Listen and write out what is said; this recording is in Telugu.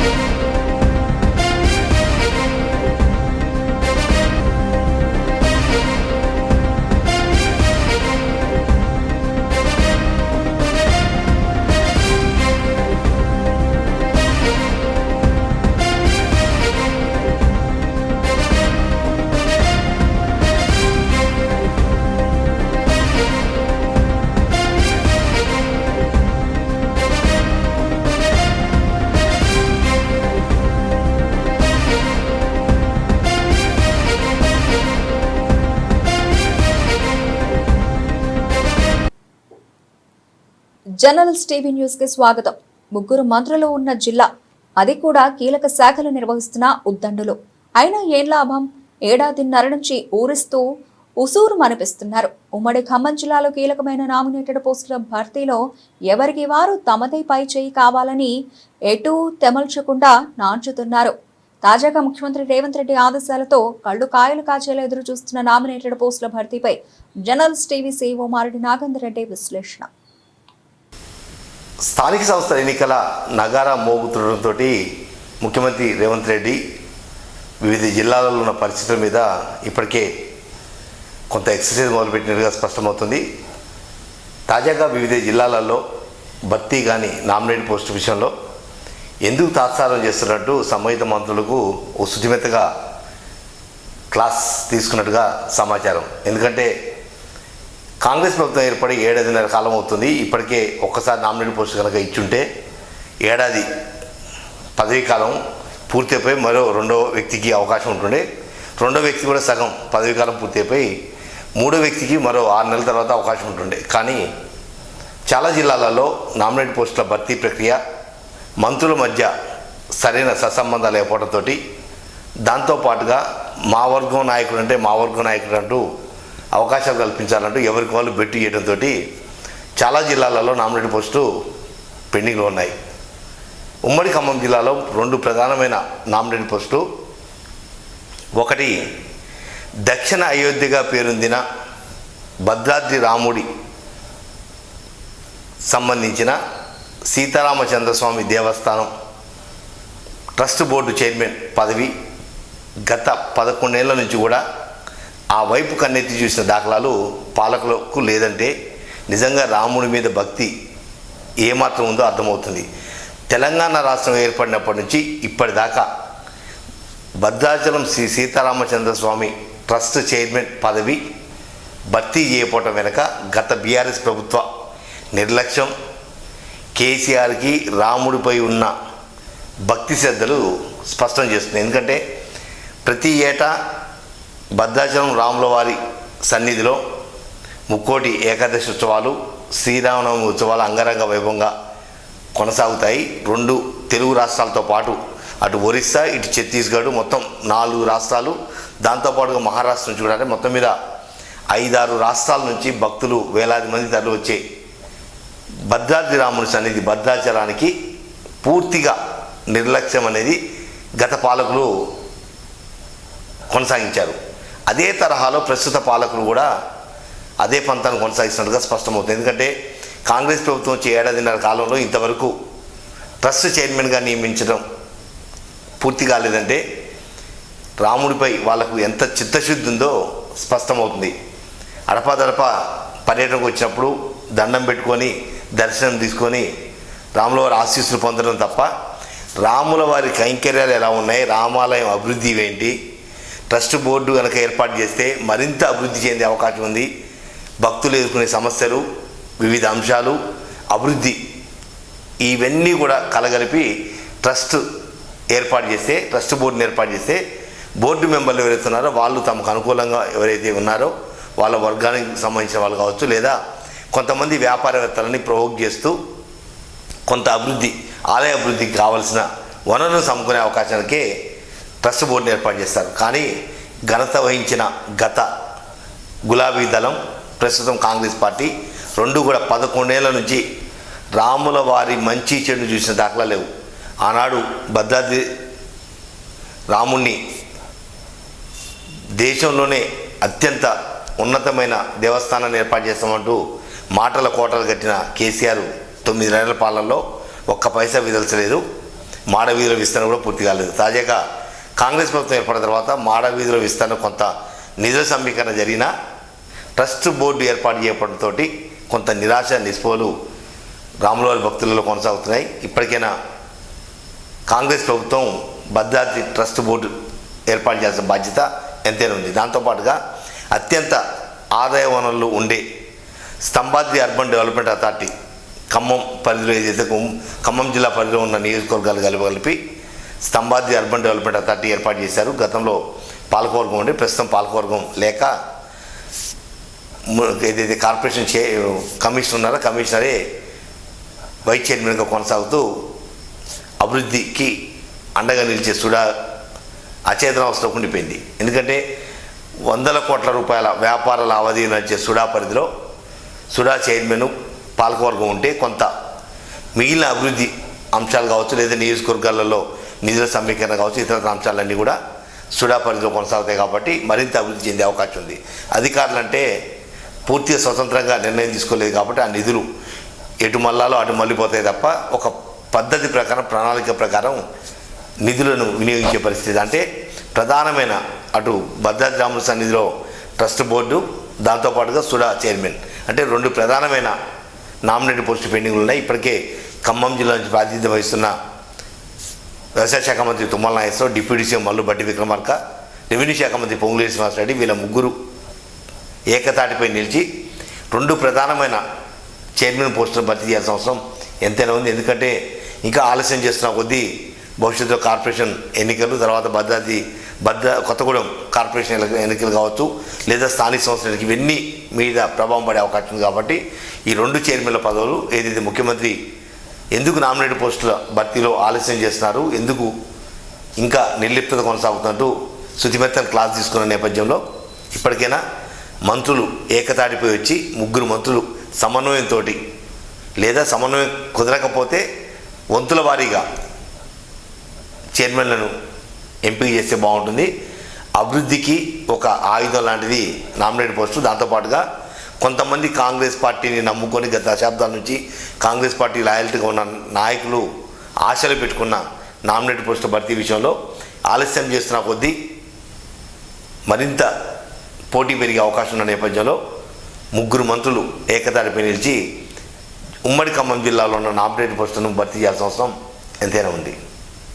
Музика జర్నలిస్ట్ టీవీ న్యూస్కి స్వాగతం. ముగ్గురు మంత్రులు ఉన్న జిల్లా. అది కూడా కీలక శాఖలు నిర్వహిస్తున్న ఉద్దండులు. అయినా ఏం లాభం? ఏడాదిన్నర నుంచి ఊరిస్తూ ఉసూరు మనిపిస్తున్నారు. ఉమ్మడి ఖమ్మం జిల్లాలో కీలకమైన నామినేటెడ్ పోస్టుల భర్తీలో ఎవరికి వారు తమదే పై చేయి కావాలని ఎటూ తెమల్చకుండా నాంచుతున్నారు. తాజాగా ముఖ్యమంత్రి రేవంత్ రెడ్డి ఆదేశాలతో కళ్ళు కాయలు కాచేలా ఎదురు చూస్తున్న నామినేటెడ్ పోస్టుల భర్తీపై journalist TV C O Maradi Nagender Reddy విశ్లేషణ. స్థానిక సంస్థల ఎన్నికల నగారా మోగుతుండటంతో ముఖ్యమంత్రి రేవంత్ రెడ్డి వివిధ జిల్లాలలో ఉన్న పరిస్థితుల మీద ఇప్పటికే కొంత ఎక్సర్సైజ్ మొదలుపెట్టినట్టుగా స్పష్టమవుతుంది. తాజాగా వివిధ జిల్లాలలో భర్తీ కానీ నామినేట్ పోస్టు విషయంలో ఎందుకు తాత్సారం చేస్తున్నట్టు సంబంధిత మంత్రులకు ఓ శుచిమెత్తగా క్లాస్ తీసుకున్నట్టుగా సమాచారం. ఎందుకంటే కాంగ్రెస్ ప్రభుత్వం ఏర్పడి ఏడాదిన్నర కాలం అవుతుంది. ఇప్పటికే ఒక్కసారి నామినేట్ పోస్ట్ కనుక ఇచ్చుంటే ఏడాది పదవీ కాలం పూర్తి అయిపోయి మరో రెండో వ్యక్తికి అవకాశం ఉంటుండే. రెండో వ్యక్తి కూడా సగం పదవీ కాలం పూర్తి అయిపోయి మూడో వ్యక్తికి మరో ఆరు నెలల తర్వాత అవకాశం ఉంటుండే. కానీ చాలా జిల్లాలలో నామినేట్ పోస్టుల భర్తీ ప్రక్రియ మంత్రుల మధ్య సరైన సత్సంబంధాలు లేకపోవడంతో దాంతోపాటుగా మా వర్గం నాయకుడు అంటే మా వర్గం నాయకుడు అంటూ అవకాశాలు కల్పించాలంటూ ఎవరికి వాళ్ళు బెట్టు చేయడంతో చాలా జిల్లాలలో నామినేట్ పోస్టు పెండింగ్లో ఉన్నాయి. ఉమ్మడి ఖమ్మం జిల్లాలో రెండు ప్రధానమైన నామినేట్ పోస్టు. ఒకటి దక్షిణ అయోధ్యగా పేరొందిన భద్రాద్రి రాముడి సంబంధించిన సీతారామచంద్రస్వామి దేవస్థానం ట్రస్ట్ బోర్డు చైర్మన్ పదవి గత పదకొండేళ్ళ నుంచి కూడా ఆ వైపు కన్నెత్తి చూసిన దాఖలాలు పాలకులకు లేదంటే నిజంగా రాముడి మీద భక్తి ఏమాత్రం ఉందో అర్థమవుతుంది. తెలంగాణ రాష్ట్రం ఏర్పడినప్పటి నుంచి ఇప్పటిదాకా భద్రాచలం శ్రీ సీతారామచంద్ర స్వామి ట్రస్ట్ చైర్మన్ పదవి భర్తీ చేయకపోవటం వెనుక గత బీఆర్ఎస్ ప్రభుత్వ నిర్లక్ష్యం కేసీఆర్కి రాముడిపై ఉన్న భక్తి శ్రద్ధలు స్పష్టం చేస్తుంది ఎందుకంటే ప్రతి ఏటా భద్రాచలం రాముల వారి సన్నిధిలో ముక్కోటి ఏకాదశి ఉత్సవాలు శ్రీరామనవమి ఉత్సవాలు అంగరంగ వైభవంగా కొనసాగుతాయి. రెండు తెలుగు రాష్ట్రాలతో పాటు అటు ఒరిస్సా ఇటు ఛత్తీస్గఢ్ మొత్తం నాలుగు రాష్ట్రాలు. దాంతోపాటుగా మహారాష్ట్ర నుంచి కూడా అంటే మొత్తం మీద ఐదారు రాష్ట్రాల నుంచి భక్తులు వేలాది మంది తరలి వచ్చే భద్రాద్రి రాముని సన్నిధి భద్రాచలానికి పూర్తిగా నిర్లక్ష్యం అనేది గత పాలకులు కొనసాగించారు. అదే తరహాలో ప్రస్తుత పాలకులు కూడా అదే పంతాన్ని కొనసాగిస్తున్నట్టుగా స్పష్టమవుతుంది. ఎందుకంటే కాంగ్రెస్ ప్రభుత్వం వచ్చే ఏడాదిన్నర కాలంలో ఇంతవరకు ట్రస్ట్ చైర్మన్గా నియమించడం పూర్తి కాలేదంటే రాముడిపై వాళ్ళకు ఎంత చిత్తశుద్ధి ఉందో స్పష్టమవుతుంది. అడపాదడప పర్యటనకు వచ్చినప్పుడు దండం పెట్టుకొని దర్శనం తీసుకొని రాములవారి ఆశీస్సులు పొందడం తప్ప రాముల వారి కైంకర్యాలు ఎలా ఉన్నాయి రామాలయం అభివృద్ధి ఏంటి ట్రస్ట్ బోర్డు కనుక ఏర్పాటు చేస్తే మరింత అభివృద్ధి చెందే అవకాశం ఉంది. భక్తులు ఎదుర్కొనే సమస్యలు వివిధ అంశాలు అభివృద్ధి ఇవన్నీ కూడా కలగలిపి ట్రస్ట్ ఏర్పాటు చేస్తే ట్రస్ట్ బోర్డుని ఏర్పాటు చేస్తే బోర్డు మెంబర్లు ఎవరైతే ఉన్నారో వాళ్ళు తమకు అనుకూలంగా ఎవరైతే ఉన్నారో వాళ్ళ వర్గానికి సంబంధించిన వాళ్ళు కావచ్చు లేదా కొంతమంది వ్యాపారవేత్తలని ప్రవోక్ చేస్తూ కొంత అభివృద్ధి ఆలయ అభివృద్ధికి కావలసిన వనరులను సమకునే అవకాశానికే ట్రస్ట్ బోర్డుని ఏర్పాటు చేస్తారు. కానీ ఘనత వహించిన గత గులాబీ దళం ప్రస్తుతం కాంగ్రెస్ పార్టీ రెండు కూడా పదకొండేళ్ళ నుంచి రాముల వారి మంచి చెడు చూసిన దాఖలా లేవు. ఆనాడు భద్రాద్రి రాముణ్ణి దేశంలోనే అత్యంత ఉన్నతమైన దేవస్థానాన్ని ఏర్పాటు చేస్తామంటూ మాటల కోటలు కట్టిన కేసీఆర్ తొమ్మిది నెలల పాలనలో ఒక్క పైసా విదల్చలేదు. మాడవీధుల విస్తరణ కూడా పూర్తి కాలేదు. తాజాగా కాంగ్రెస్ ప్రభుత్వం ఏర్పడిన తర్వాత మాడవీధుల విస్తరణ కొంత నిధుల సమీకరణ జరిగిన ట్రస్ట్ బోర్డు ఏర్పాటు చేయడంతో కొంత నిరాశ నిస్పోలు రాములవారి భక్తులలో కొనసాగుతున్నాయి. ఇప్పటికైనా కాంగ్రెస్ ప్రభుత్వం భద్రాద్రి ట్రస్ట్ బోర్డు ఏర్పాటు చేయాల్సిన బాధ్యత ఎంతైనా ఉంది. దాంతోపాటుగా అత్యంత ఆదాయ వనరులు ఉండే Stambhadri urban development authority Khammam పరిధిలో ఏదైతే ఖమ్మం జిల్లా పరిధిలో ఉన్న నియోజకవర్గాలు కలిపి కలిపి స్తంభాద్రి అర్బన్ డెవలప్మెంట్ అథారిటీ ఏర్పాటు చేశారు. గతంలో పాలకవర్గం ఉండి ప్రస్తుతం పాలకవర్గం లేక ఏదైతే కార్పొరేషన్ చే కమిషనర్ ఉన్నారో కమిషనరే వైస్ చైర్మన్గా కొనసాగుతూ అభివృద్ధికి అండగా నిలిచే సుడా అచేతన అవసరం ఉండిపోయింది. ఎందుకంటే వందల కోట్ల రూపాయల వ్యాపార లావాదేవీలు నడిచే సుడా పరిధిలో సుడా చైర్మన్ పాలకవర్గం ఉంటే కొంత మిగిలిన అభివృద్ధి అంశాలు కావచ్చు లేదా నియోజకవర్గాలలో నిధుల సమీకరణ కావచ్చు ఇతర అంశాలన్నీ కూడా సుడా పరిధిలో కొనసాగుతాయి కాబట్టి మరింత అభివృద్ధి చెందే అవకాశం ఉంది. అధికారులు అంటే పూర్తిగా స్వతంత్రంగా నిర్ణయం తీసుకోలేదు కాబట్టి ఆ నిధులు ఎటు మల్లాలో అటు మళ్ళీపోతాయి తప్ప ఒక పద్ధతి ప్రకారం ప్రణాళిక ప్రకారం నిధులను వినియోగించే పరిస్థితి. అంటే ప్రధానమైన అటు భద్రాద్రాముల సన్నిధిలో ట్రస్ట్ బోర్డు దాంతోపాటుగా సుడా చైర్మన్. అంటే రెండు ప్రధానమైన నామినేటెడ్ పోస్టు పెండింగ్లు ఉన్నాయి. ఇప్పటికే ఖమ్మం జిల్లా నుంచి ప్రాతినిధ్యం వహిస్తున్న వ్యవసాయ శాఖ మంత్రి Tummala Nageswararao deputy CM Mallu Bhatti Vikramarka revenue శాఖ మంత్రి పొంగులేటి శ్రీనివాసరెడ్డి వీళ్ళ ముగ్గురు ఏకతాటిపై నిలిచి రెండు ప్రధానమైన చైర్మన్ పోస్టులు భర్తీ చేయాల్సిన అవసరం ఎంతైనా ఉంది. ఎందుకంటే ఇంకా ఆలస్యం చేస్తున్న కొద్దీ భవిష్యత్తులో కార్పొరేషన్ ఎన్నికలు తర్వాత భద్రాద్రి భద్ర కొత్తగూడెం కార్పొరేషన్ ఎన్నికలు కావచ్చు లేదా స్థానిక సంస్థల ఇవన్నీ మీద ప్రభావం పడే అవకాశం ఉంది కాబట్టి ఈ రెండు చైర్మన్ల పదవులు ఏదైతే ముఖ్యమంత్రి ఎందుకు నామినేట్ పోస్టుల భర్తీలో ఆలస్యం చేస్తున్నారు? ఎందుకు ఇంకా నిర్లిప్తత కొనసాగుతున్నట్టు శుతిమెత్తని క్లాస్ తీసుకున్న నేపథ్యంలో ఇప్పటికైనా మంత్రులు ఏకతాటిపై వచ్చి ముగ్గురు మంత్రులు సమన్వయంతో లేదా సమన్వయం కుదరకపోతే వంతుల వారీగా చైర్మన్లను ఎంపిక చేస్తే బాగుంటుంది. అభివృద్ధికి ఒక ఆయుధం లాంటిది నామినేట్ పోస్టు. దాంతోపాటుగా కొంతమంది కాంగ్రెస్ పార్టీని నమ్ముకొని గత దశాబ్దాల నుంచి కాంగ్రెస్ పార్టీ లాయల్టీగా ఉన్న నాయకులు ఆశలు పెట్టుకున్న నామినేట్ పోస్టు భర్తీ విషయంలో ఆలస్యం చేస్తున్న కొద్దీ మరింత పోటీ పెరిగే అవకాశం ఉన్న నేపథ్యంలో ముగ్గురు మంత్రులు ఏకతాటిపై నిలిచి ఉమ్మడి ఖమ్మం జిల్లాలో ఉన్న నామినేట్ పోస్టును భర్తీ చేయాల్సిన అవసరం ఎంతైనా ఉంది.